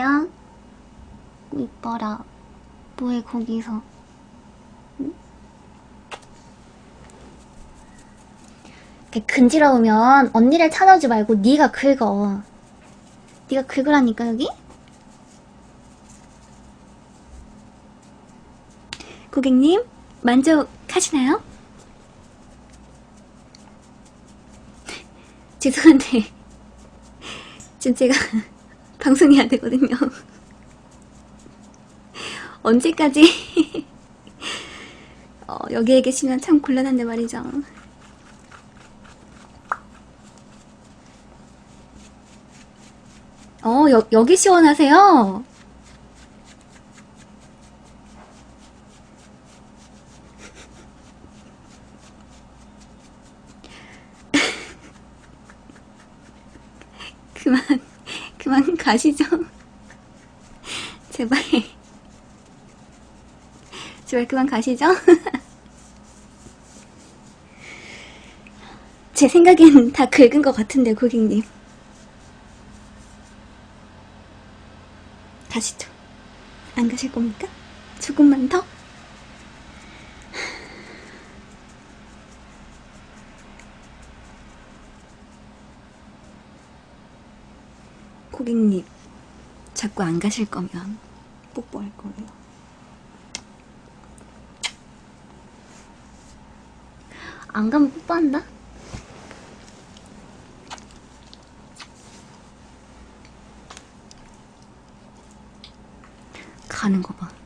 안녕. 이뻐라. 뭐해 거기서? 응? 근지러우면 언니를 찾아오지 말고 네가 긁어. 네가 긁으라니까 여기? 고객님 만족하시나요? 죄송한데 지금 제가 방송해야 되거든요. 언제까지 어, 여기에 계시면 참 곤란한데 말이죠. 어, 여, 여기 시원하세요? 그만, 그만 가시죠. 제발. 제발 그만 가시죠. 제 생각엔 다 긁은 것 같은데, 고객님. 가시죠. 안 가실 겁니까? 조금만 더? 고객님, 자꾸 안 가실 거면 뽀뽀할 거예요. 안 가면 뽀뽀한다? 가는 거 봐.